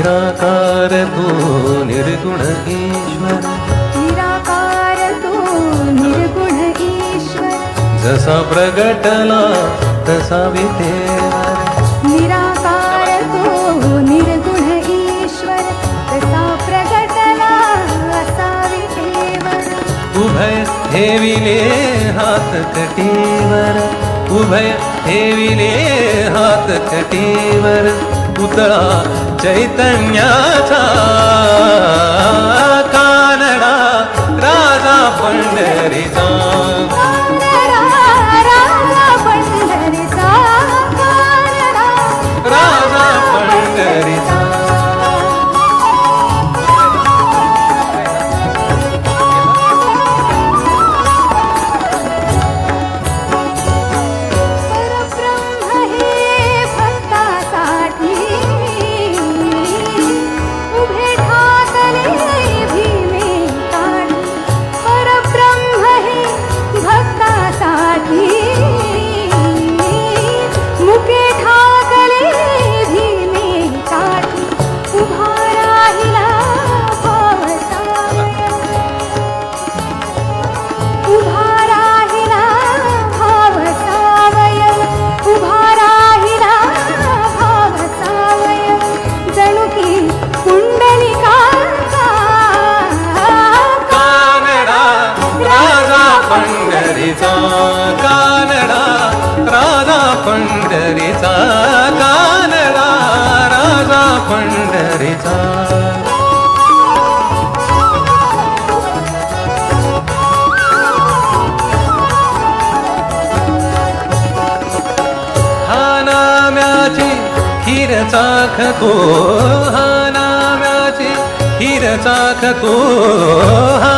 निराकार तू निर्गुण ईश्वर। निराकार तू निर्गुण ईश्वर। जसा प्रगटला तसा विटेवर निराकार तू निर्गुण ईश्वर। तसा प्रगटला असा विठेवर। उभय ठेविले हात कटीवर। उभय ठेविले हात कटीवर। पुतळा चैतन्याचा. पंढरीचा कानडा राधा पंढरीचा कानडा राधा पंढरीचा. हा नाम्याची खीर चाखतो हा नाम्याची खीर चाखतो हा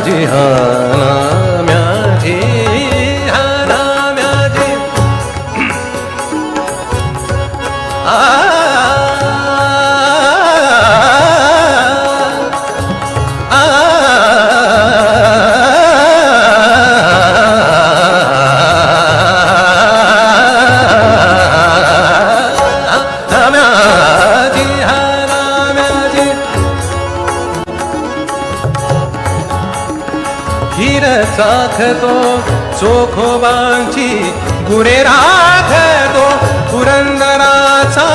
জাহানা हिर चोखोबांची गुरे राखतो पुरंदराचा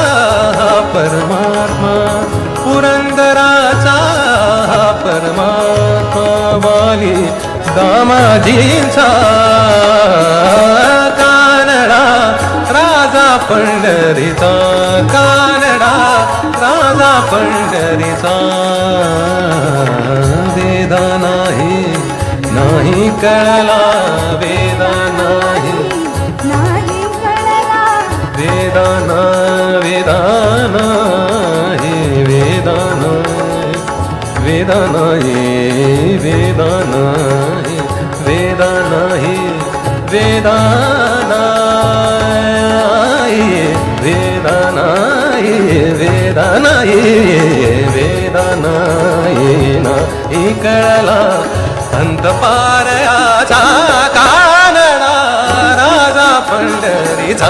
परमात्मा पुरंदराचा परमात्मा वाली दामाजींचा. कानडा राजा पंढरीचा कानडा राजा पंढरीचा. देदा नाही. नाही कळला वेदा नाही वेदाना वेदाना हे वेदाना वेदाना हे वेदाना हे वेदाना नाही वेदाना हे वेदाना हे वेदाना नाही वेदाना हे ना कळला अनंत पारयाचा कानडा राजा पंढरीचा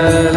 ಶರಣ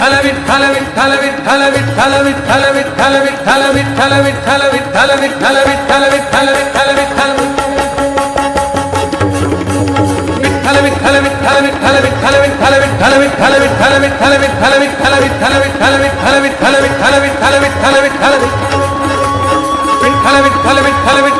விட்டல விட்டல விட்டல விட்டல விட்டல விட்டல விட்டல விட்டல விட்டல விட்டல விட்டல விட்டல விட்டல விட்டல விட்டல விட்டல தலைவிட் தலைவிட் தலைவிட் தலைவிட் தலைவிட்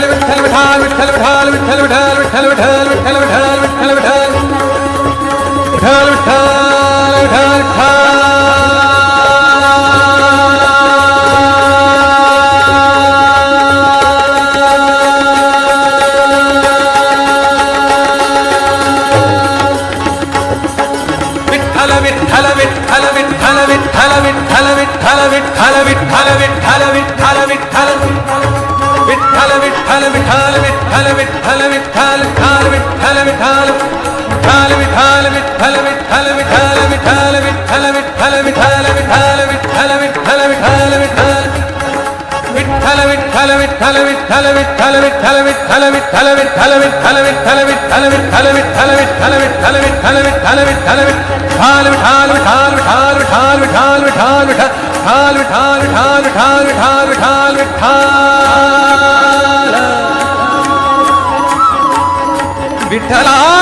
विठाल विठ्ठल विठाल विठ्ठल विठाल विठ्ठल विठाल विठ्ठल विठाल विठ्ठल विठाल विठाल विठाल विठाल विठ्ठल विठ्ठल विठ्ठल विठ्ठल विठ्ठल विठ्ठल विठ्ठल विठ्ठल विठ्ठल विठ्ठल विठ्ठल विठ्ठल विठ्ठल விட்டால் விட்டல விட்டல விட்டால் விட்டால் விட்டல விட்டால் விட்டால் விட்டால் விட்டல விட்டல விட்டால் விட்டால் விட்டல விட்டல விட்டால் விட்டால் விட்டல விட்டல விட்டால் விட்டால் விட்டல விட்டல விட்டல விட்டல விட்டல விட்டல விட்டல விட்டல விட்டல விட்டல விட்டல விட்டல விட்டல விட்டல விட்டல விட்டல விட்டல விட்டல விட்டல விட்டால் விட்டால் விட்டால் விட்டால் விட்டால் விட்டால் விட்டால் விட்டால் விட்டால் விட்டால் விட்டால் விட்டால் விட்டால் விட்டால் 来了啊